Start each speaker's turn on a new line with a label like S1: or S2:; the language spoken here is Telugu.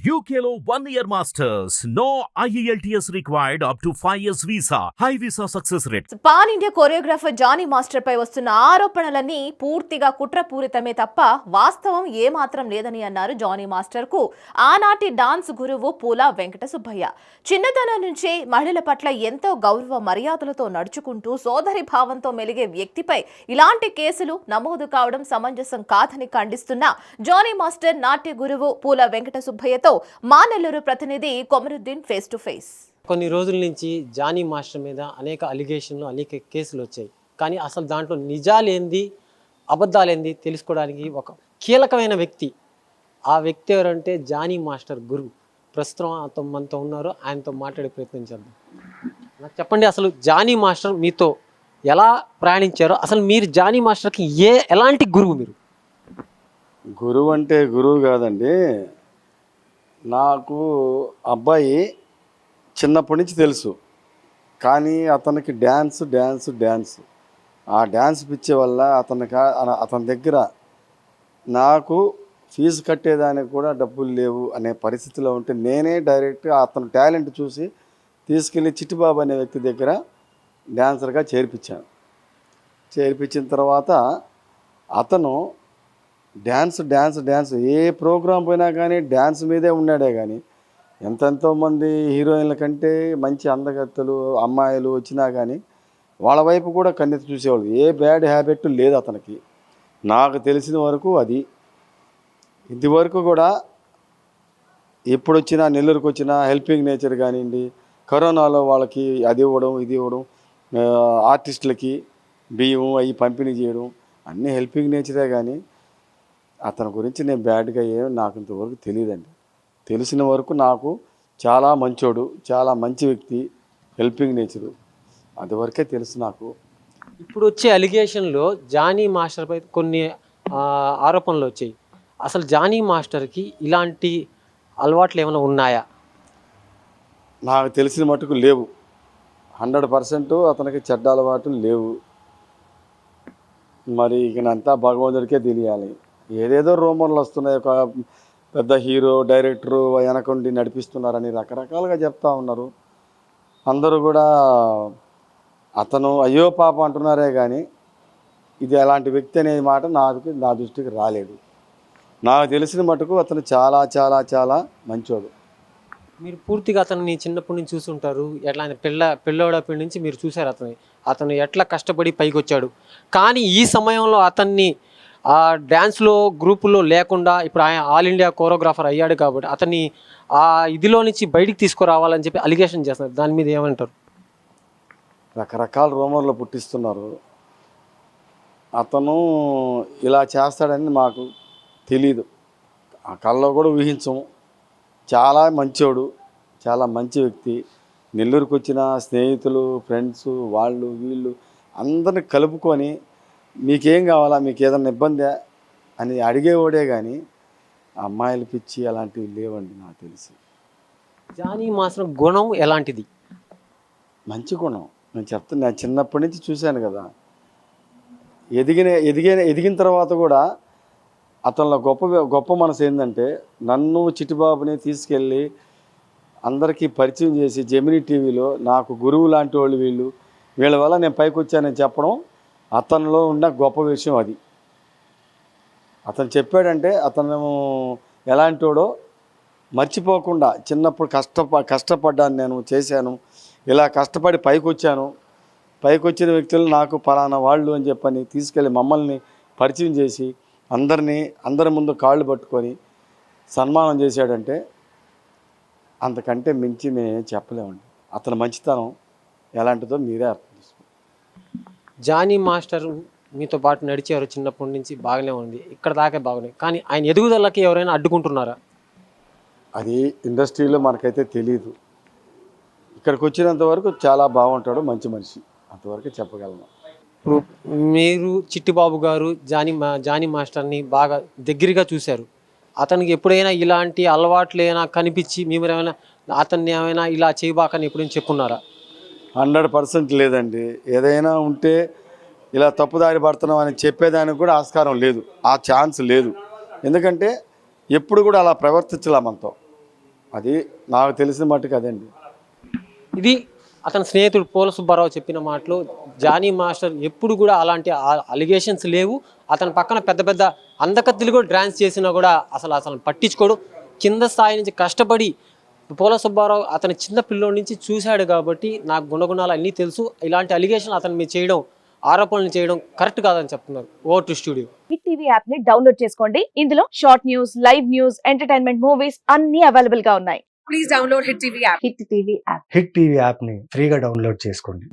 S1: యూకేలో one year masters no E IELTS required up to 5 years visa. High visa success rate.
S2: Pan India choreographer Johnny master పై వస్తున్న ఆరోపణలన్నీ పూర్తిగా కుట్రపూరితమే తప్ప వాస్తవం ఏమాత్రం లేదని అన్నారు జానీ మాస్టర్కు ఆనాటి డాన్స్ గురువు పూలా వెంకట సుబ్బయ్య చిన్నతనం నుంచే మహిళల పట్ల ఎంతో గౌరవ మర్యాదలతో నడుచుకుంటూ సోదరి భావంతో మెలిగే వ్యక్తిపై ఇలాంటి కేసులు నమోదు కావడం సమంజసం కాదని ఖండిస్తున్న జానీ మాస్టర్ నాట్య గురువు పూల వెంకట సుబ్బయ్యతో మా నెల్లూరు ప్రతినిధి కొమరుద్దీన్ ఫేస్ టు ఫేస్
S3: కొన్ని రోజుల నుంచి జానీ మాస్టర్ మీద అనేక అలిగేషన్లు అనేక కేసులు వచ్చాయి. కానీ అసలు దాంట్లో నిజాలేంది అబద్ధాలేంది తెలుసుకోవడానికి ఒక కీలకమైన వ్యక్తి. ఆ వ్యక్తి ఎవరంటే జానీ మాస్టర్ గురు. ప్రస్తుతం అతను మనతో ఉన్నారు ఆయనతో మాట్లాడే ప్రయత్నం చేద్దాం. నాకు చెప్పండి అసలు జానీ మాస్టర్ మీతో ఎలా ప్రయాణించారో అసలు మీరు జానీ మాస్టర్కి ఏ ఎలాంటి గురువు మీరు?
S4: గురువు అంటే గురువు కాదండి. నాకు అబ్బాయి చిన్నప్పటి నుంచి తెలుసు. కానీ అతనికి డ్యాన్స్ డ్యాన్స్ డ్యాన్స్. ఆ డ్యాన్స్ పిచ్చే వల్ల అతనికి అతని దగ్గర నాకు ఫీజు కట్టేదానికి కూడా డబ్బులు లేవు అనే పరిస్థితిలో ఉంటే నేనే డైరెక్ట్గా అతను టాలెంట్ చూసి తీసుకెళ్ళి చిట్టిబాబు అనే వ్యక్తి దగ్గర డ్యాన్సర్గా చేర్పించాను. చేర్పించిన తర్వాత అతను డ్యాన్స్ డ్యాన్స్ డ్యాన్స్ ఏ ప్రోగ్రాం పోయినా కానీ డ్యాన్స్ మీదే ఉన్నాడే కానీ ఎంతెంతో మంది హీరోయిన్ల కంటే మంచి అందగత్తలు అమ్మాయిలు వచ్చినా కానీ వాళ్ళ వైపు కూడా కన్నెత్తి చూసేవాళ్ళు. ఏ బ్యాడ్ హ్యాబిట్ లేదు అతనికి. నాకు తెలిసిన వరకు అది. ఇంతవరకు కూడా ఎప్పుడు వచ్చినా నెల్లూరుకు వచ్చినా హెల్పింగ్ నేచర్ కానివ్వండి కరోనాలో వాళ్ళకి అది ఇవ్వడం ఇది ఇవ్వడం ఆర్టిస్టులకి బియ్యం అవి పంపిణీ చేయడం అన్నీ హెల్పింగ్ నేచరే కానీ అతని గురించి నేను బ్యాడ్గా ఏం నాకు ఇంతవరకు తెలియదండి. తెలిసిన వరకు నాకు చాలా మంచోడు చాలా మంచి వ్యక్తి హెల్పింగ్ నేచరు. అది వరకే తెలుసు నాకు.
S3: ఇప్పుడు వచ్చే అలిగేషన్లో జానీ మాస్టర్పై కొన్ని ఆరోపణలు వచ్చాయి. అసలు జానీ మాస్టర్కి ఇలాంటి అలవాట్లు ఏమైనా ఉన్నాయా?
S4: నాకు తెలిసిన మటుకు లేవు. హండ్రెడ్ పర్సెంట్ అతనికి చెడ్డ అలవాట్లు లేవు. మరి ఇకనంతా భగవంతుడికే తెలియాలి. ఏదేదో రూమర్లు వస్తున్నాయి. ఒక పెద్ద హీరో డైరెక్టరు వెనకుండి నడిపిస్తున్నారని రకరకాలుగా చెప్తా ఉన్నారు. అందరూ కూడా అతను అయ్యో పాప అంటున్నారే కానీ ఇది అలాంటి వ్యక్తి అనే మాట నాకు నా దృష్టికి రాలేదు. నాకు తెలిసిన మటుకు అతను చాలా చాలా చాలా మంచోడు.
S3: మీరు పూర్తిగా అతన్ని చిన్నప్పటి నుంచి చూసుంటారు. ఎట్లా ఆయన పిల్ల పిల్లోడప్పటి నుంచి మీరు చూశారు అతని అతను ఎట్లా కష్టపడి పైకి వచ్చాడు కానీ ఈ సమయంలో అతన్ని ఆ డ్యాన్స్లో గ్రూపులో లేకుండా ఇప్పుడు ఆయన ఆల్ ఇండియా కోరియోగ్రాఫర్ అయ్యాడు కాబట్టి అతన్ని ఆ ఇదిలో నుంచి బయటికి తీసుకురావాలని చెప్పి అలిగేషన్ చేస్తున్నారు. దాని మీద ఏమంటారు?
S4: రకరకాల రూమర్లు పుట్టిస్తున్నారు. అతను ఇలా చేస్తాడని మాకు తెలీదు. ఆ కళ్ళలో కూడా ఊహించము. చాలా మంచోడు చాలా మంచి వ్యక్తి. నెల్లూరుకు వచ్చిన స్నేహితులు ఫ్రెండ్స్ వాళ్ళు వీళ్ళు అందరిని కలుపుకొని మీకేం కావాలా? మీకు ఏదైనా ఇబ్బందా? అని అడిగేవాడే కానీ అమ్మాయిలు పిచ్చి అలాంటివి లేవండి నాకు తెలిసి.
S3: జానీ మాస్టర్ గుణం ఎలాంటిది?
S4: మంచి గుణం. నేను చెప్తున్నా నేను చిన్నప్పటి నుంచి చూశాను కదా. ఎదిగిన ఎదిగిన ఎదిగిన తర్వాత కూడా అతనిలో గొప్ప గొప్ప మనసు ఏంటంటే నన్ను చిట్టిబాబుని తీసుకెళ్ళి అందరికీ పరిచయం చేసి జెమినీ టీవీలో నాకు గురువు లాంటి వాళ్ళు వీళ్ళు వీళ్ళ వల్ల నేను పైకి వచ్చానని చెప్పడం అతనిలో ఉన్న గొప్ప విషయం అది. అతను చెప్పాడంటే అతను ఎలాంటివాడో మర్చిపోకుండా చిన్నప్పుడు కష్టప కష్టపడ్డాను నేను చేశాను. ఇలా కష్టపడి పైకి వచ్చాను పైకి వచ్చిన వ్యక్తులు నాకు పలానా వాళ్ళు అని చెప్పని తీసుకెళ్ళి మమ్మల్ని పరిచయం చేసి అందరినీ అందరి ముందు కాళ్ళు పట్టుకొని సన్మానం చేశాడంటే అంతకంటే మించి మేము చెప్పలేమండి. అతని మంచితనం ఎలాంటిదో మీరే అర్థం
S3: జానీ మాస్టర్ మీతో పాటు నడిచారు చిన్నప్పటి నుంచి బాగానే ఉంది. ఇక్కడ దాకా బాగున్నాయి. కానీ ఆయన ఎదుగుదలకి ఎవరైనా అడ్డుకుంటున్నారా?
S4: అది ఇండస్ట్రీలో మనకైతే తెలియదు ఇక్కడికి వచ్చినంత వరకు చాలా బాగుంటాడు మంచి మనిషి. అంతవరకు చెప్పగలను.
S3: ఇప్పుడు మీరు చిట్టిబాబు గారు జానీ మా జానీ మాస్టర్ని బాగా దగ్గరగా చూశారు. అతనికి ఎప్పుడైనా ఇలాంటి అలవాట్లు ఏమైనా కనిపించి మేము ఏమైనా అతన్ని ఏమైనా ఇలా చేయబాకని ఎప్పుడైనా చెప్పున్నారా?
S4: హండ్రెడ్ పర్సెంట్ లేదండి. ఏదైనా ఉంటే ఇలా తప్పుదారి పడుతున్నాం అని చెప్పేదానికి కూడా ఆస్కారం లేదు. ఆ ఛాన్స్ లేదు. ఎందుకంటే ఎప్పుడు కూడా అలా ప్రవర్తించలే మనతో అది నాకు తెలిసిన మట్టుకు అదండి.
S3: ఇది అతని స్నేహితుడు పోల సుబ్బారావు చెప్పిన మాటలు. జానీ మాస్టర్ ఎప్పుడు కూడా అలాంటి అలిగేషన్స్ లేవు. అతని పక్కన పెద్ద పెద్ద అందకత్తులు కూడా డ్రాన్స్ చేసినా కూడా అసలు అసలు పట్టించుకోడు. కింద స్థాయి నుంచి కష్టపడి పోల సుబ్బారావు అతని చిన్న పిల్లోడి నుంచి చూశాడు కాబట్టి నాకు గుణగుణాలు అన్నీ తెలుసు. ఇలాంటి అలిగేషన్ అతని మీద చేయడం ఆరోపణలు చేయడం కరెక్ట్ కాదని చెప్తున్నారు. ఓ టు స్టూడియో
S5: హిట్ టీవీ యాప్ని డౌన్లోడ్ చేసుకోండి. ఇందులో short news live news entertainment movies అన్ని అవైలబుల్గా ఉన్నాయి.
S6: Please download Hit TV app.
S5: Hit TV app
S7: hit TV యాప్ని ఫ్రీగా డౌన్లోడ్ చేసుకోండి.